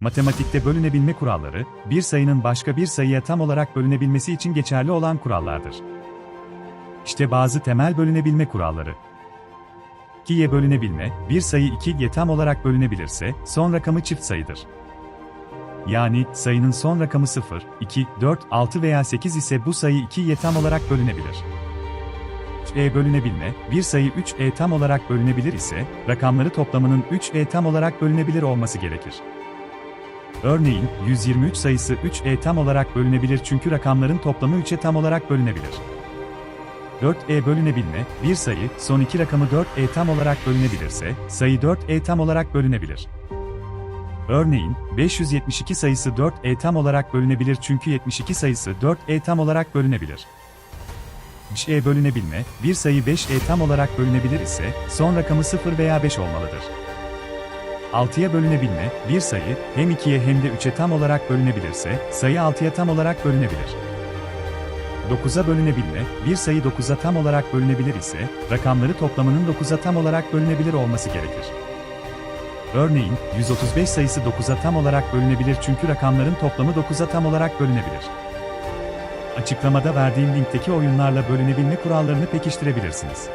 Matematikte bölünebilme kuralları, bir sayının başka bir sayıya tam olarak bölünebilmesi için geçerli olan kurallardır. İşte bazı temel bölünebilme kuralları. 2'ye bölünebilme, bir sayı 2'ye tam olarak bölünebilirse, son rakamı çift sayıdır. Yani, sayının son rakamı 0, 2, 4, 6 veya 8 ise bu sayı 2'ye tam olarak bölünebilir. 3e bölünebilme, bir sayı 3e tam olarak bölünebilir ise, rakamları toplamının 3e tam olarak bölünebilir olması gerekir. Örneğin, 123 sayısı 3e tam olarak bölünebilir çünkü rakamların toplamı 3'e tam olarak bölünebilir. 4e bölünebilme, bir sayı, son iki rakamı 4e tam olarak bölünebilirse, sayı 4e tam olarak bölünebilir. Örneğin, 572 sayısı 4e tam olarak bölünebilir çünkü 72 sayısı 4e tam olarak bölünebilir. 5e bölünebilme, bir sayı 5e tam olarak bölünebilir ise, son rakamı 0 veya 5 olmalıdır. 6'ya bölünebilme, bir sayı, hem 2'ye hem de 3'e tam olarak bölünebilirse, sayı 6'ya tam olarak bölünebilir. 9'a bölünebilme, bir sayı 9'a tam olarak bölünebilir ise, rakamları toplamının 9'a tam olarak bölünebilir olması gerekir. Örneğin, 135 sayısı 9'a tam olarak bölünebilir çünkü rakamların toplamı 9'a tam olarak bölünebilir. Açıklamada verdiğim linkteki oyunlarla bölünebilme kurallarını pekiştirebilirsiniz.